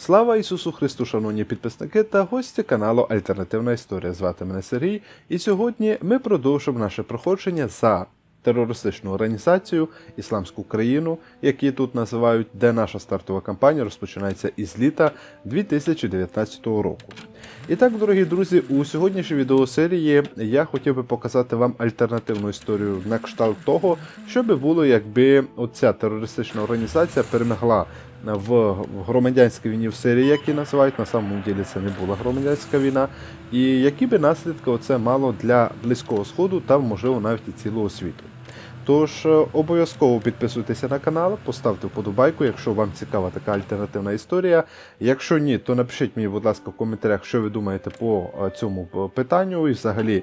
Слава Ісусу Христу, шановні підписники та гості каналу Альтернативна Історія. Звати мене Сергій, і сьогодні ми продовжимо наше проходження за терористичну організацію Ісламську країну, які тут називають, де наша стартова кампанія розпочинається із літа 2019 року. І так, дорогі друзі, у сьогоднішній відеосерії я хотів би показати вам альтернативну історію на кшталт того, що би було, якби оця терористична організація перемогла в громадянській війні в Сирії, як її називають, на самому ділі це не була громадянська війна, і які би наслідки це мало для Близького Сходу та, можливо, навіть і цілого світу. Тож е, обов'язково підписуйтеся на канал, поставте вподобайку, якщо вам цікава така альтернативна історія. Якщо ні, то напишіть мені, будь ласка, в коментарях, що ви думаєте по е, цьому е, питанню і взагалі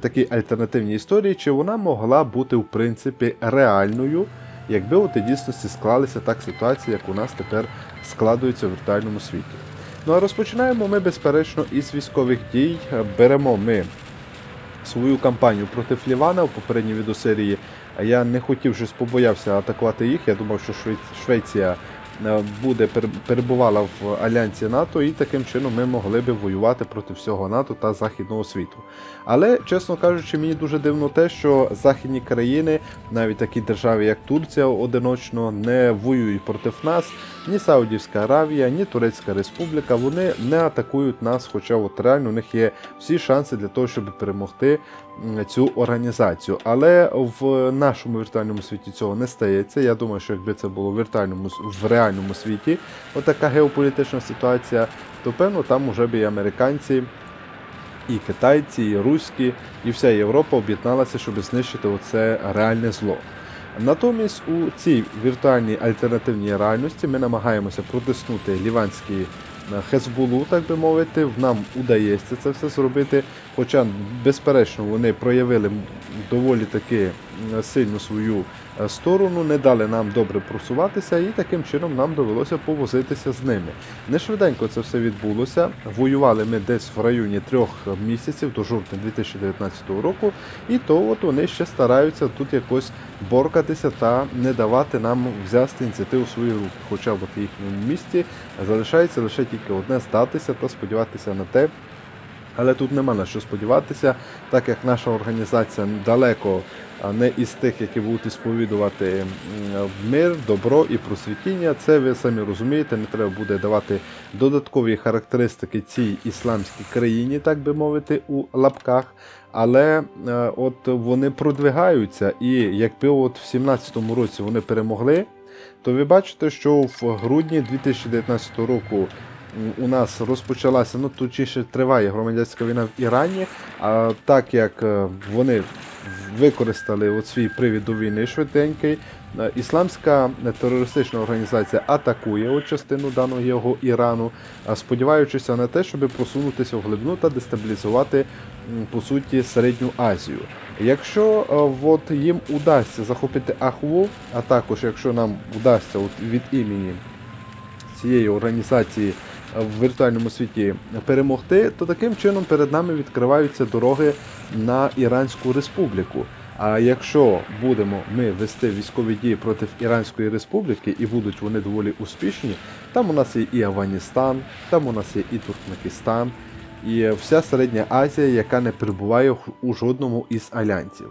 такій альтернативній історії, чи вона могла бути в принципі реальною, якби от і дійсності склалися так ситуації, як у нас тепер складується в віртуальному світі. Ну а розпочинаємо ми безперечно із військових дій. Беремо ми свою кампанію проти Флівана в попередній відеосерії. Я не хотів щось побоявся атакувати їх. Я думав, що Швеція буде пер- перебувала в альянсі НАТО, і таким чином ми могли би воювати проти всього НАТО та Західного світу. Але, чесно кажучи, мені дуже дивно те, що західні країни, навіть такі держави, як Турція, одиночно не воюють проти нас. Ні Саудівська Аравія, ні Турецька Республіка, вони не атакують нас, хоча от реально у них є всі шанси для того, щоб перемогти цю організацію. Але в нашому віртуальному світі цього не стається. Я думаю, що якби це було в віртуальному в реальному світі, отака геополітична ситуація, то певно там уже б і американці. І китайці, і руські, і вся Європа об'єдналася, щоб знищити оце реальне зло. Натомість у цій віртуальній альтернативній реальності ми намагаємося протиснути ліванський е, Хезбулу, так би мовити. Нам удається це все зробити. Хоча, безперечно, вони проявили доволі таки м, сильну свою е, сторону, не дали нам добре просуватися, і таким чином нам довелося повозитися з ними. Не швиденько це все відбулося. Воювали ми десь в районі трьох місяців до жовтня 2019 року, і то от вони ще стараються тут якось боркатися та не давати нам взяти ініціативу в свої руки. Хоча в їхньому місті залишається лише тільки одне здатися та сподіватися на те. Але тут нема на що сподіватися, так як наша організація далеко не із тих, які будуть сповідувати мир, добро і просвітіння. Це ви самі розумієте, не треба буде давати додаткові характеристики цій ісламській країні, так би мовити, у лапках. Але е, от вони продвигаються, і якби от в 17-му році вони перемогли, то ви бачите, що в грудні 2019 року у нас розпочалася, ну точніше триває громадянська війна в Ірані. А так як е, вони використали от свій привід до війни швиденький, е, ісламська терористична організація атакує от частину даного його Ірану, а сподіваючися на те, щоб просунутися в глибину та дестабілізувати по суті середню Азію. Якщо е, от їм удасться захопити Ахву, а також якщо нам вдасться от від імені цієї організації в віртуальному світі перемогти, то таким чином перед нами відкриваються дороги на Іранську республіку. А якщо будемо ми вести військові дії проти Іранської республіки і будуть вони доволі успішні, там у нас є і Афганістан, там у нас є і Туркменістан, і вся Середня Азія, яка не перебуває у жодному із альянсів.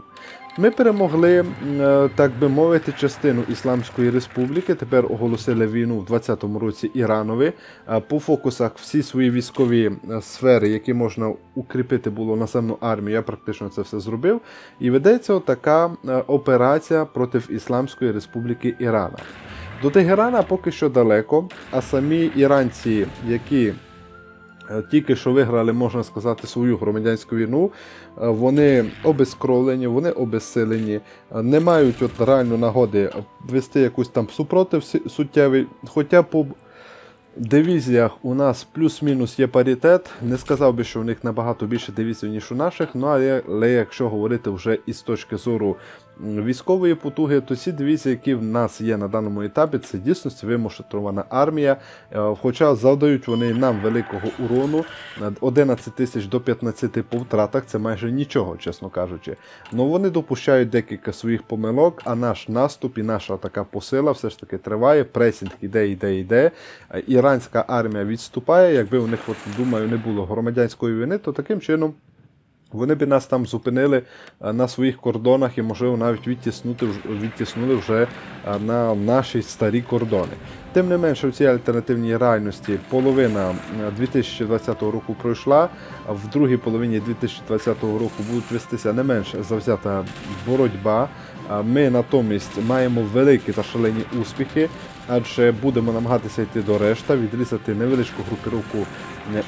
Ми перемогли, е, так би мовити, частину Ісламської республіки. Тепер оголосили війну в 20-му році Іранові. Е, По фокусах всі свої військові е, сфери, які можна укріпити було наземну армію, я практично це все зробив. І ведеться така операція проти Ісламської республіки Ірана. До Тегерана поки що далеко, а самі іранці, які Тільки що виграли, можна сказати, свою громадянську війну. Е, Вони обезкровлені, вони обезсилені, е, не мають от реально нагоди вести якусь там супротив суттєвий. Хоча по дивізіях у нас плюс-мінус є паритет. Не сказав би, що в них набагато більше дивізій, ніж у наших. Ну але, якщо говорити вже із точки зору військової потуги, то ці дивізії, які в нас є на даному етапі, це дійсно вимушена армія. Е, Хоча завдають вони нам великого урону, е, 11 тисяч до 15 по втратах, це майже нічого, чесно кажучи. Ну вони допущають декілька своїх помилок, а наш наступ і наша така посила все ж таки триває. Пресінг іде, іде, іде. Е, Іранська армія відступає. Якби у них, от, думаю, не було громадянської війни, то таким чином. Вони б нас там зупинили на своїх кордонах і, можливо, навіть відтіснули вже на наші старі кордони. Тим не менше, в цій альтернативній реальності половина е, 2020 року пройшла, в другій половині 2020 року будуть вестися не менш завзята боротьба. Ми натомість маємо великі та шалені успіхи, адже будемо намагатися йти до решта, відрізати невеличку групіровку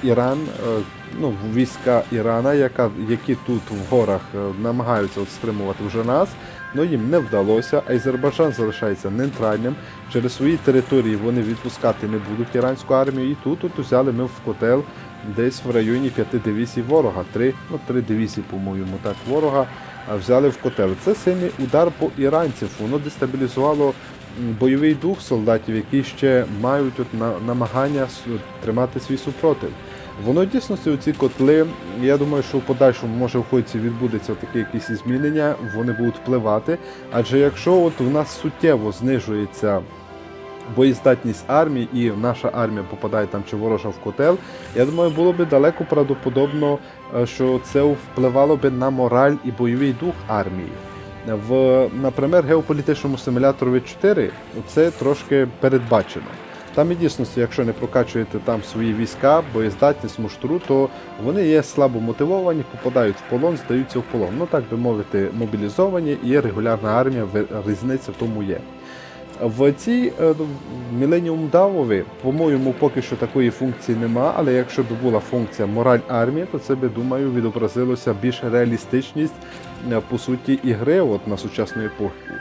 Іран, е, ну, війська Ірана, яка, які тут в горах е, намагаються от стримувати вже нас. але їм не вдалося. Азербайджан залишається нейтральним. Через свої території вони відпускати не будуть іранську армію. І тут от взяли ми в котел десь в районі п'яти дивізій ворога. Три, ну, три дивізії, по-моєму, так, ворога взяли в котел. Це сильний удар по іранців. Воно дестабілізувало бойовий дух солдатів, які ще мають от намагання тримати свій супротив. Воно дійсно ці котли. Я думаю, що в подальшому може в ході відбудеться такі якісь змінення, вони будуть впливати. Адже якщо от в нас суттєво знижується боєздатність армії і наша армія попадає там чи ворожа в котел, я думаю, було би далеко правдоподобно, е, що це впливало би на мораль і бойовий дух армії. В, наприклад, геополітичному симуляторі 4 це трошки передбачено. Там і дійсності, якщо не прокачуєте там свої війська, боєздатність, муштру, то вони є слабо мотивовані, попадають в полон, здаються в полон. Ну так би мовити, мобілізовані і регулярна армія, різниця в тому є. В цій е, Millennium Давові, по-моєму, поки що такої функції нема, але якщо б була функція мораль армії, то це би, думаю, відобразилося більш реалістичність по суті ігри от, на сучасну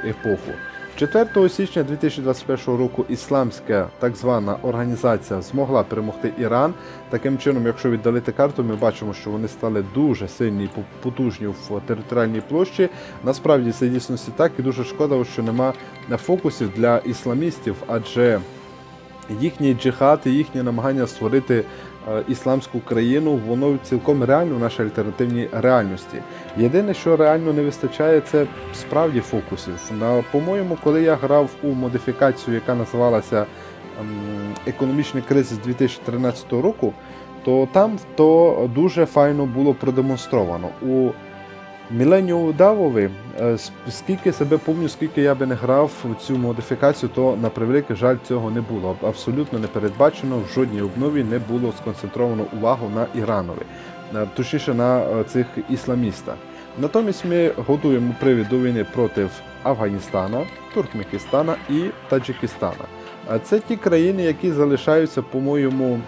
епоху. 4 січня 2021 року ісламська так звана організація змогла перемогти Іран. Таким чином, якщо віддалити карту, ми бачимо, що вони стали дуже сильні і потужні в територіальній площі. Насправді це дійсності так, і дуже шкода, що нема фокусів для ісламістів, адже їхній джихад і їхнє намагання створити е, ісламську країну, воно цілком реально в нашій альтернативній реальності. Єдине, що реально не вистачає, це справді фокусів. На, по-моєму, коли я грав у модифікацію, яка називалася ем, Економічний кризис 2013 року, то там то дуже файно було продемонстровано. У Міленіу Давови, е, скільки себе пам'ятаю, скільки я би не грав у цю модифікацію, то на превеликий жаль цього не було. Абсолютно не передбачено, в жодній обнові не було сконцентровано увагу на Іранові, е, точніше на е, цих ісламістах. Натомість ми готуємо привід до війни проти Афганістана, Туркменістана і Таджикистана. Це ті країни, які залишаються, по-моєму,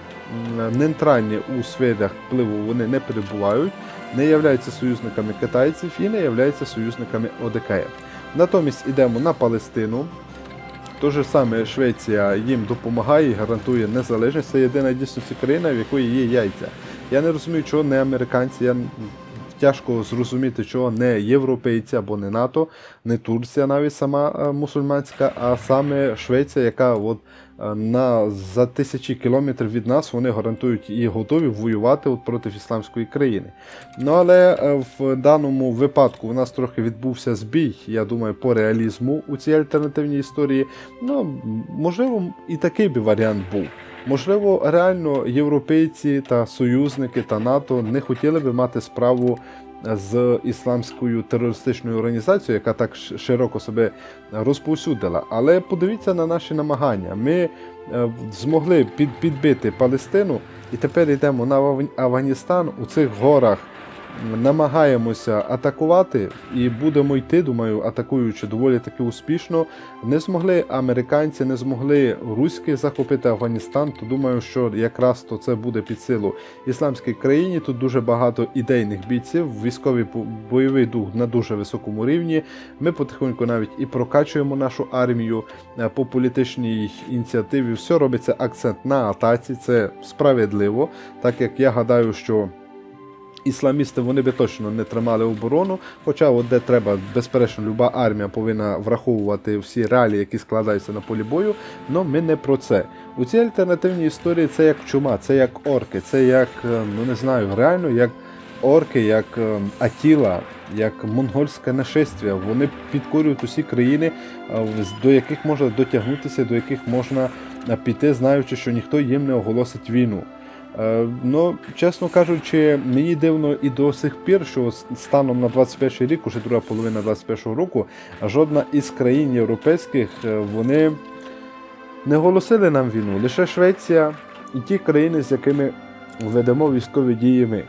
нейтральні у сферах впливу, вони не перебувають не являються союзниками китайців і не являються союзниками ОДКФ. Натомість йдемо на Палестину. То же саме Швеція їм допомагає і гарантує незалежність. Це єдина дійсно країна, в якої є яйця. Я не розумію, чого не американці. Я тяжко зрозуміти, чого не європейці або не НАТО, не Турція, навіть сама е, мусульманська, а саме Швеція, яка от на за тисячі кілометрів від нас вони гарантують і готові воювати от проти ісламської країни. Ну але е, в даному випадку у нас трохи відбувся збій, я думаю, по реалізму у цій альтернативній історії. Ну, можливо, і такий би варіант був. Можливо, реально європейці та союзники та НАТО не хотіли би мати справу з ісламською терористичною організацією, яка так широко себе розповсюдила. Але подивіться на наші намагання. Ми е, змогли підбити Палестину, і тепер йдемо на Афганістан у цих горах. Намагаємося атакувати і будемо йти, думаю, атакуючи доволі таки успішно. Не змогли американці, не змогли руські захопити Афганістан. То думаю, що якраз то це буде під силу ісламській країні. Тут дуже багато ідейних бійців, військовий бойовий дух на дуже високому рівні. Ми потихоньку навіть і прокачуємо нашу армію е, по політичній ініціативі. Все робиться акцент на атаці. Це справедливо, так як я гадаю, що. Ісламісти вони би точно не тримали оборону. Хоча, от де треба, безперечно, люба армія повинна враховувати всі реалії, які складаються на полі бою. але ми не про це. У цій альтернативній історії це як чума, це як орки, це як, е, ну не знаю, реально як орки, як е, Атіла, як монгольське нашествя. Вони підкорюють усі країни, е, до яких можна дотягнутися, до яких можна піти, знаючи, що ніхто їм не оголосить війну. Ну, чесно кажучи, мені дивно і до сих пір, що станом на 21 рік, уже друга половина 21 року, жодна із країн європейських е, вони не оголосили нам війну. Лише Швеція і ті країни, з якими ведемо військові дії ми.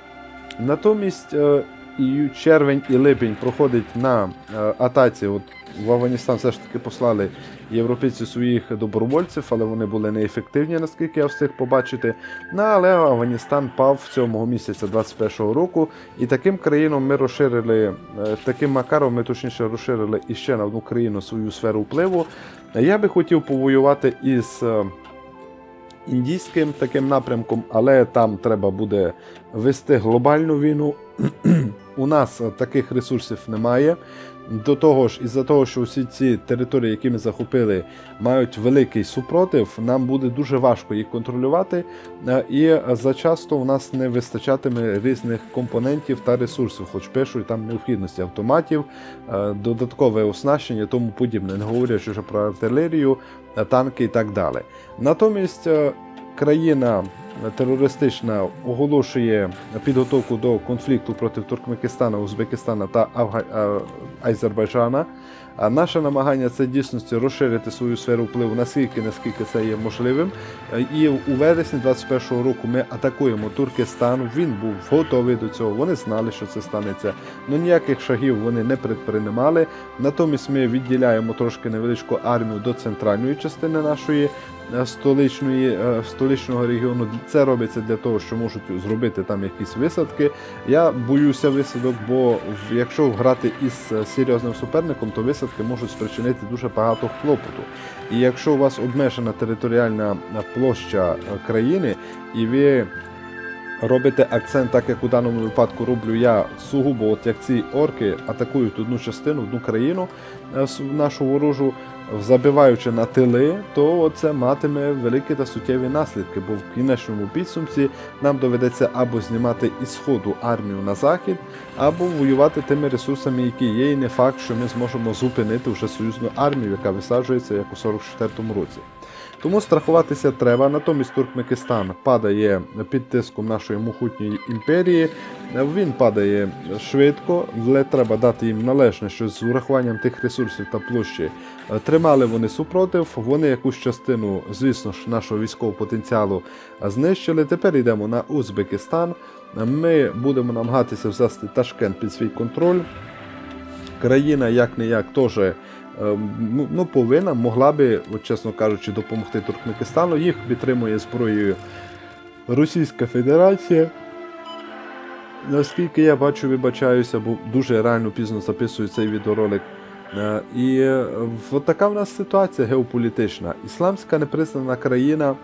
Натомість е, і червень і липень проходить на атаці. От в Афганістан все ж таки послали європейці своїх добровольців, але вони були неефективні, наскільки я встиг побачити. Ну, але Афганістан пав цьому місяця 21-го року, і таким країном ми розширили, е, таким макаром ми точніше розширили іще на одну країну свою сферу впливу. Я би хотів повоювати із е, індійським таким напрямком, але там треба буде вести глобальну війну. У нас е, таких ресурсів немає. До того ж, із-за того, що всі ці території, які ми захопили, мають великий супротив, нам буде дуже важко їх контролювати, е, і зачасто у нас не вистачатиме різних компонентів та ресурсів, хоч пишуть там необхідності автоматів, е, додаткове оснащення тому подібне, не говорячи вже про артилерію, е, танки і так далі. Натомість країна терористична оголошує підготовку до конфлікту проти Туркменістана, Узбекистана та Афга... Азербайджана. А наше намагання це дійсності розширити свою сферу впливу наскільки, наскільки це є можливим. І у вересні 21-го року ми атакуємо Туркестан. Він був готовий до цього. Вони знали, що це станеться. Ну ніяких шагів вони не предпринимали. Натомість ми відділяємо трошки невеличку армію до центральної частини нашої столичної, е, столичного регіону. Це робиться для того, що можуть зробити там якісь висадки. Я боюся висадок, бо якщо грати із е, серйозним суперником, то висадки можуть спричинити дуже багато клопоту. І якщо у вас обмежена територіальна е, площа е, країни, і ви робите акцент, так як у даному випадку роблю я сугубо, от як ці орки атакують одну частину, одну країну е, нашу ворожу, забиваючи на тили, то це матиме великі та суттєві наслідки, бо в кінечному підсумці нам доведеться або знімати із сходу армію на захід, або воювати тими ресурсами, які є, і не факт, що ми зможемо зупинити вже союзну армію, яка висаджується як у 44-му році. Тому страхуватися треба. Натомість Туркменістан падає під тиском нашої могутньої імперії. Він падає швидко, але треба дати їм належне, що з урахуванням тих ресурсів та площі е, тримали вони супротив. Вони якусь частину, звісно ж, нашого військового потенціалу е, знищили. Тепер йдемо на Узбекистан. Ми будемо намагатися взяти Ташкент під свій контроль. Країна, як не як, теж е, ну, ну, повинна, могла би, от, чесно кажучи, допомогти Туркменістану. Їх підтримує зброєю Російська Федерація. Наскільки я бачу, вибачаюся, бо дуже реально пізно записую цей відеоролик. Е, І е, от така в нас ситуація геополітична. Ісламська непризнана країна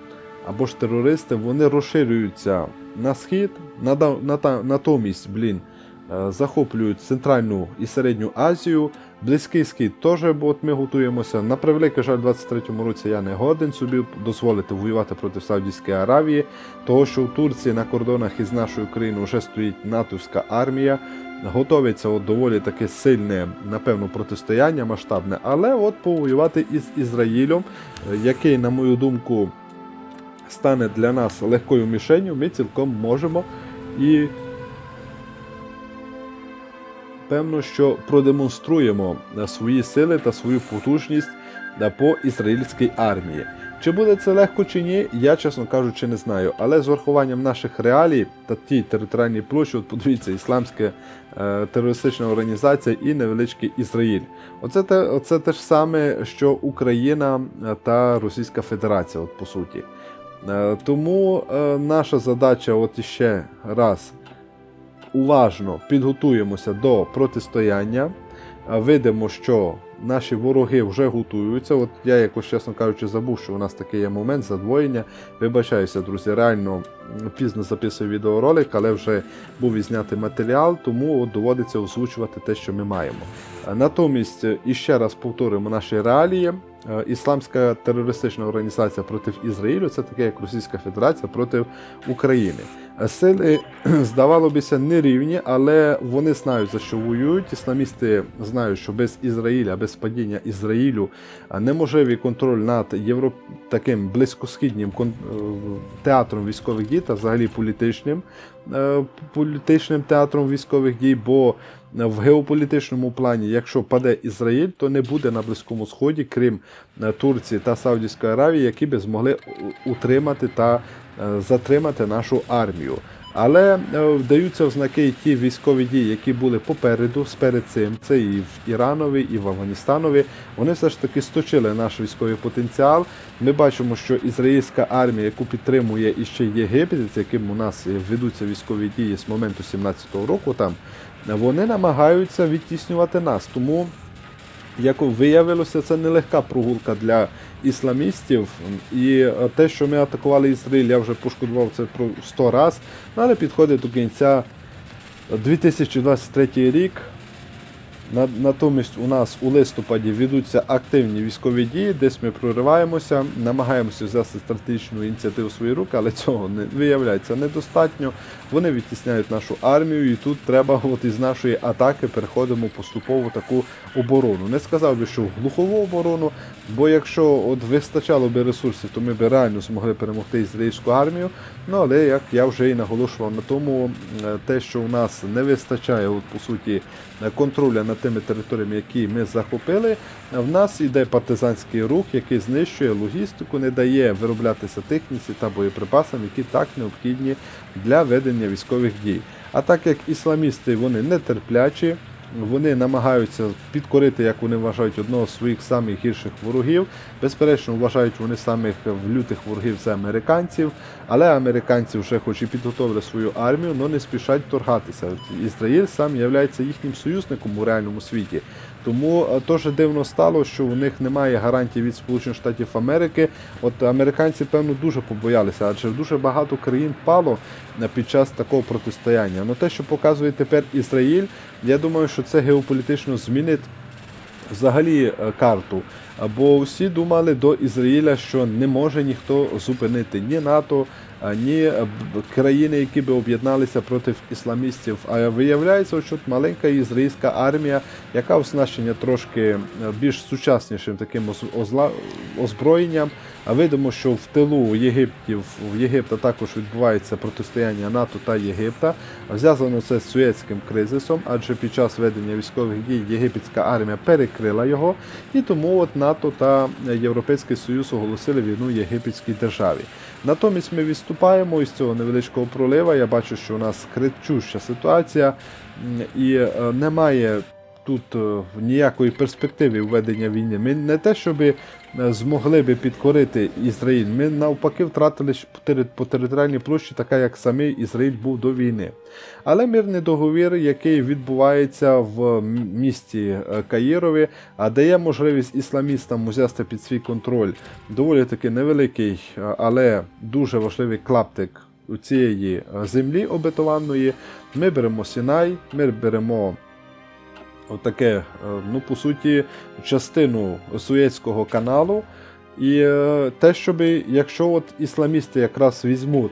або ж терористи, вони розширюються на схід, натомість, блін, е, захоплюють Центральну і Середню Азію. Близький теж, бо от ми готуємося. На превеликий жаль, у 23-му році я не годен собі дозволити воювати проти Саудівської Аравії, того що в Турції на кордонах із нашою країною вже стоїть натовська армія. Готовиться от доволі таке сильне, напевно, протистояння масштабне, але от повоювати із Ізраїлем, який, на мою думку, стане для нас легкою мішенью, ми цілком можемо і певно, що продемонструємо е, свої сили та свою потужність е, по ізраїльській армії. Чи буде це легко чи ні, я чесно кажучи не знаю. Але з урахуванням наших реалій та тій територіальній площі, от подивіться, ісламська е, терористична організація і невеличкий Ізраїль. Оце те, оце те ж саме, що Україна е, та Російська Федерація, от по суті. Е, Тому е, наша задача, от іще раз, уважно підготуємося до протистояння. Видимо, що наші вороги вже готуються. От я якось, чесно кажучи, забув, що у нас такий є момент задвоєння. Вибачаюся, друзі, реально пізно записую відеоролик, але вже був відзнятий матеріал, тому от доводиться озвучувати те, що ми маємо. Натомість, е, іще раз повторюємо наші реалії. Е, Ісламська терористична організація проти Ізраїлю це таке як Російська Федерація проти України. Е, Сили, здавало бися, нерівні, але вони знають, за що воюють. Ісламісти знають, що без Ізраїля, без падіння Ізраїлю е, неможливий контроль над євро... таким близькосхіднім кон- театром військових дій та взагалі політичним, політичним театром військових дій, бо в геополітичному плані, якщо паде Ізраїль, то не буде на Близькому Сході, крім е, Турції та Саудівської Аравії, які би змогли утримати та е, затримати нашу армію. Але е, вдаються ознаки і ті військові дії, які були попереду, сперед цим, це і в Іранові, і в Афганістанові. Вони все ж таки сточили наш військовий потенціал. Ми бачимо, що ізраїльська армія, яку підтримує іще Єгипет, з яким у нас ведуться військові дії з моменту 17-го року, там вони намагаються відтіснювати нас. Тому як виявилося, це нелегка прогулка для ісламістів. І е, те, що ми атакували Ізраїль, я вже пошкодував це про 100 раз. Але підходить до кінця 2023 рік. На- Натомість у нас у листопаді ведуться активні військові дії, десь ми прориваємося, намагаємося взяти стратегічну ініціативу в свої руки, але цього не виявляється недостатньо. Вони відтісняють нашу армію, і тут треба от із нашої атаки переходимо поступово таку оборону. Не сказав би, що в глухову оборону, бо якщо от вистачало би ресурсів, то ми б реально змогли перемогти ізраїльську армію. Ну але як я вже і наголошував на тому, е, те, що у нас не вистачає, от, по суті, контроля над тими територіями, які ми захопили, в нас іде партизанський рух, який знищує логістику, не дає вироблятися техніці та боєприпасам, які так необхідні для ведення військових дій. А так як ісламісти вони нетерплячі, вони намагаються підкорити, як вони вважають, одного з своїх самих гірших ворогів. Безперечно, вважають вони самих лютих ворогів це американців, але американці вже хоч і підготовили свою армію, але не спішать торгатися. Ізраїль сам є їхнім союзником у реальному світі. Тому е, теж дивно стало, що у них немає гарантій від Сполучених Штатів Америки. От американці, певно, дуже побоялися, адже дуже багато країн пало е, під час такого протистояння. Ну те, що показує тепер Ізраїль, я думаю, що це геополітично змінить взагалі е, карту. Бо всі думали до Ізраїля, що не може ніхто зупинити ні НАТО, ні е, країни, які би об'єдналися проти ісламістів. А виявляється, що тут маленька ізраїльська армія, яка оснащена трошки е, більш сучаснішим таким озброєнням. А видимо, що в тилу Єгиптів в Єгипта також відбувається протистояння НАТО та Єгипта. Зв'язано це з Суецьким кризисом, адже під час ведення військових дій єгипетська армія перекрила його, і тому от НАТО та Європейський Союз оголосили війну єгипетській державі. Натомість ми відступаємо із цього невеличкого пролива. Я бачу, що у нас кричуща ситуація і е, немає. Тут е, ніякої перспективи введення війни. Ми не те, щоб е, змогли би підкорити Ізраїль. Ми навпаки втратили по територіальній площі, така як самий Ізраїль був до війни. Але мирний договір, який відбувається в місті е, Каїрові, а дає можливість ісламістам взяти під свій контроль доволі таки невеликий, е, але дуже важливий клаптик у цієї е, землі обетованої. Ми беремо Сінай, ми беремо отаке, е, ну по суті, частину Суєцького каналу. І е, те, щоб якщо от ісламісти якраз візьмуть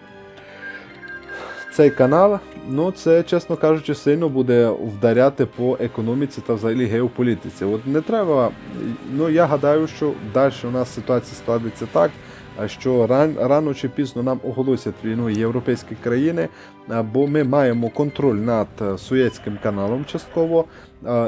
цей канал, ну це, чесно кажучи, сильно буде вдаряти по економіці та взагалі геополітиці. От не треба. Ну я гадаю, що далі у нас ситуація складеться так. Що ран, рано чи пізно нам оголосять війну європейські країни, бо ми маємо контроль над е, Суєцьким каналом частково,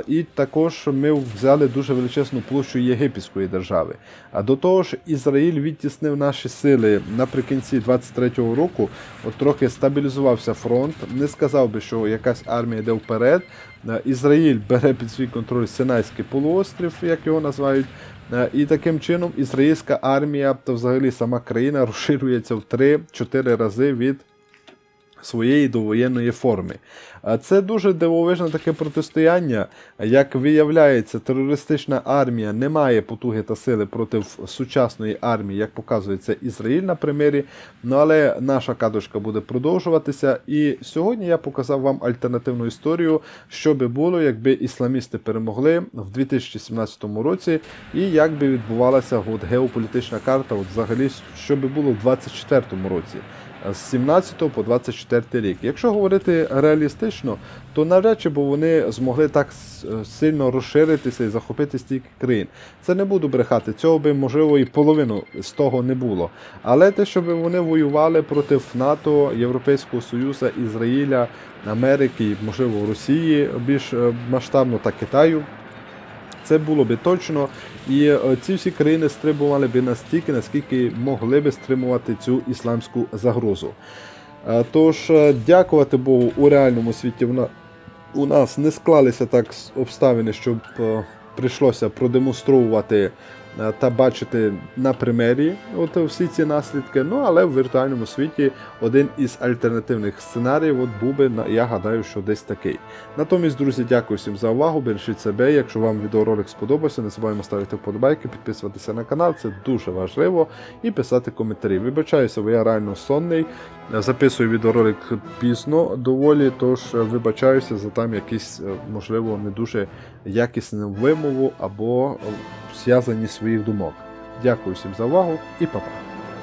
і також ми взяли дуже величезну площу єгипетської держави. А до того ж, Ізраїль відтіснив наші сили наприкінці 23-го року. От трохи стабілізувався фронт. Не сказав би, що якась армія йде вперед. Е, Ізраїль бере під свій контроль Синайський полуострів, як його називають. Е, І таким чином ізраїльська армія та взагалі сама країна розширюється в 3-4 рази від Своєї довоєнної форми. Це дуже дивовижне таке протистояння. Як виявляється, терористична армія не має потуги та сили проти сучасної армії, як показується Ізраїль на примірі. Ну але наша кадочка буде продовжуватися. І сьогодні я показав вам альтернативну історію, що би було, якби ісламісти перемогли в 2017 році, і як би відбувалася от, геополітична карта, от, взагалі, що би було в 2024 році з 17 по 24 рік. Якщо говорити реалістично, то навряд чи б вони змогли так сильно розширитися і захопити стільки країн. Це не буду брехати, цього би можливо і половину з того не було. Але те, щоб вони воювали проти НАТО, Європейського Союзу, Ізраїля, Америки, можливо Росії більш е, масштабно та Китаю. Це було би точно, і е, ці всі країни стримували би настільки, наскільки могли би стримувати цю ісламську загрозу. Е, Тож, е, дякувати Богу, у реальному світі у нас не склалися так обставини, щоб прийшлося продемонструвати та бачити на примері от всі ці наслідки. Ну але в віртуальному світі один із альтернативних сценаріїв от був би, я гадаю, що десь такий. Натомість, друзі, дякую всім за увагу. Бережіть себе. Якщо вам відеоролик сподобався, не забуваємо ставити вподобайки, підписуватися на канал, це дуже важливо, і писати коментарі. Вибачаюся, бо я реально сонний. Записую відеоролик пізно доволі, тож е, вибачаюся за там якісь, е, можливо, не дуже якісну вимову або е, зв'язані своїх думок. Дякую всім за увагу і па-па.